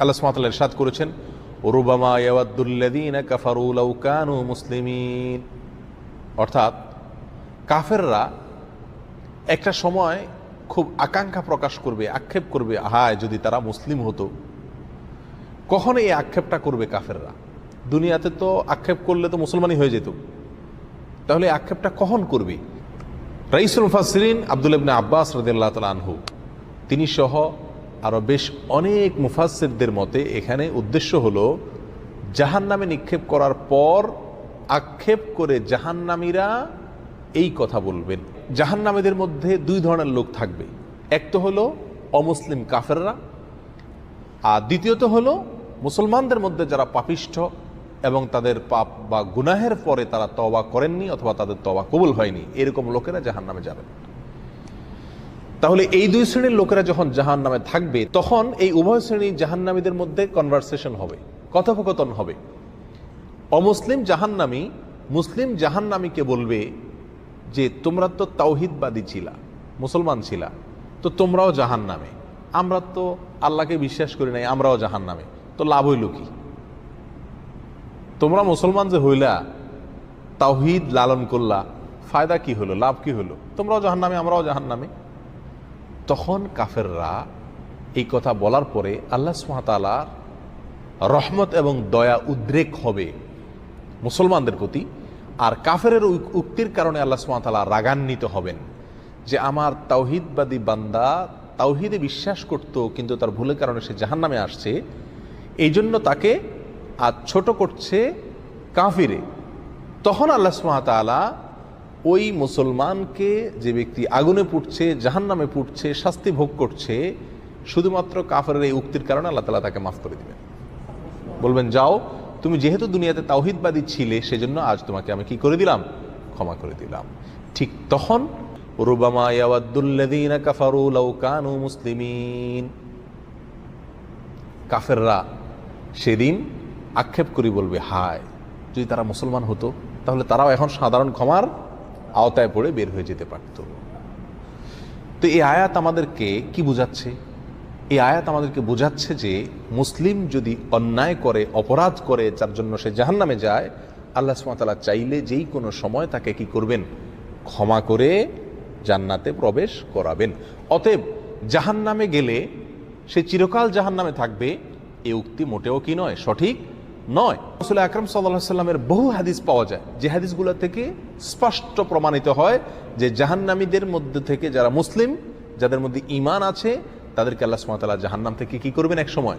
আল্লাহ সুমাতাল ইরশাদ করেছেন, রুবামা ইয়াওয়াদ্দুল্লাযীনা কাফারু লাউ কানু মুসলিমিন। অর্থাৎ কাফেররা একটা সময় খুব আকাঙ্ক্ষা প্রকাশ করবে, আক্ষেপ করবে, হায়, যদি তারা মুসলিম হতো। কখন এই আক্ষেপটা করবে কাফেররা? দুনিয়াতে তো আক্ষেপ করলে তো মুসলমানই হয়ে যেত। তাহলে আক্ষেপটা কখন করবে? রাইসুল মুফাসরিন আব্দুল ইবনে আব্বাস রদিল্লাহ তাল আনহু, তিনি সহ আরও বেশ অনেক মুফাসিরদের মতে এখানে উদ্দেশ্য হলো জাহান নামে নিক্ষেপ করার পর আক্ষেপ করে জাহান্নামীরা এই কথা বলবেন। জাহান্নামীদের মধ্যে দুই ধরনের লোক থাকবে। এক তো হলো অমুসলিম কাফেররা আর দ্বিতীয়ত হলো মুসলমানদের মধ্যে যারা পাপিষ্ঠ এবং তাদের পাপ বা গুনাহের পরে তারা তবা করেননি অথবা তাদের তবা কবুল হয়নি, এরকম লোকেরা জাহান নামে যাবেন তাহলে এই দুই শ্রেণির লোকেরা যখন জাহান নামে থাকবে, তখন এই উভয় শ্রেণি জাহান্নামীদের মধ্যে কনভারসেশন হবে, কথোপকথন হবে। অমুসলিম জাহান্নামী মুসলিম জাহান্নামীকে বলবে যে, তোমরা তো তাওহিদবাদী ছিলা, মুসলমান ছিলা, তো তোমরাও জাহান নামে আমরা তো আল্লাহকে বিশ্বাস করি নাই, আমরাও জাহান নামে তো লাভ হইল কি? তোমরা মুসলমান যে হইলা, তাওহিদ লালন করলা, ফায়দা কি হলো লাভ কি হলো তোমরাও জাহান নামে আমরাও জাহান নামে তখন কাফেররা এই কথা বলার পরে আল্লাহ সুহাতালার রহমত এবং দয়া উদ্রেক হবে মুসলমানদের প্রতি। আর কাফেরের উক্তির কারণে আল্লাহ সুমাতালা রাগান্বিত হবেন যে আমার তাওহিদবাদী বান্দা তাওহিদে বিশ্বাস করত, কিন্তু তার ভুলের কারণে সে জাহান নামে আসছে। এই জন্য তাকে আজ ছোট করছে কাফিরে। তখন আল্লাহ সুমাতালা ওই মুসলমানকে যে ব্যক্তি আগুনে পুড়ছে জাহান নামে পুড়ছে, শাস্তি ভোগ করছে, শুধুমাত্র কাফের এই উক্তির কারণে আল্লাহ তালা তাকে মাফ করে দিবেন। বলবেন, যাও, তুমি যেহেতু দুনিয়াতে তাওহিদবাদী ছিলে, সেজন্য আজ তোমাকে আমি কি করে দিলাম? ক্ষমা করে দিলাম। ঠিক তখন মুসলিমিন। কাফেররা সেদিন আক্ষেপ করি বলবে, হায়, যদি তারা মুসলমান হতো, তাহলে তারাও এখন সাধারণ ক্ষমার আওতায় পড়ে বের হয়ে যেতে পারত। তো এই আয়াত আমাদেরকে কি বোঝাচ্ছে? এই আয়াত আমাদেরকে বোঝাচ্ছে যে মুসলিম যদি অন্যায় করে, অপরাধ করে, যার জন্য সে জাহান্নামে যায়, আল্লাহ সুমাতালা চাইলে যেই কোনো সময় তাকে কি করবেন? ক্ষমা করে জান্নাতে প্রবেশ করাবেন। অতএব জাহান্নামে গেলে সে চিরকাল জাহান্নামে থাকবে, এ উক্তি মোটেও কি নয়, সঠিক। নয়। রসুল আকরম সাল্লাহ সাল্লামের বহু হাদিস পাওয়া যায়। যে হাদিসগুলো থেকে স্পষ্ট প্রমাণিত হয় যে জাহান্নামীদের মধ্যে থেকে যারা মুসলিম, যাদের মধ্যে ইমান আছে, তাদেরকে আল্লাহ সুমাতাল্লাহ জাহান্নাম থেকে কি করবেন? এক সময়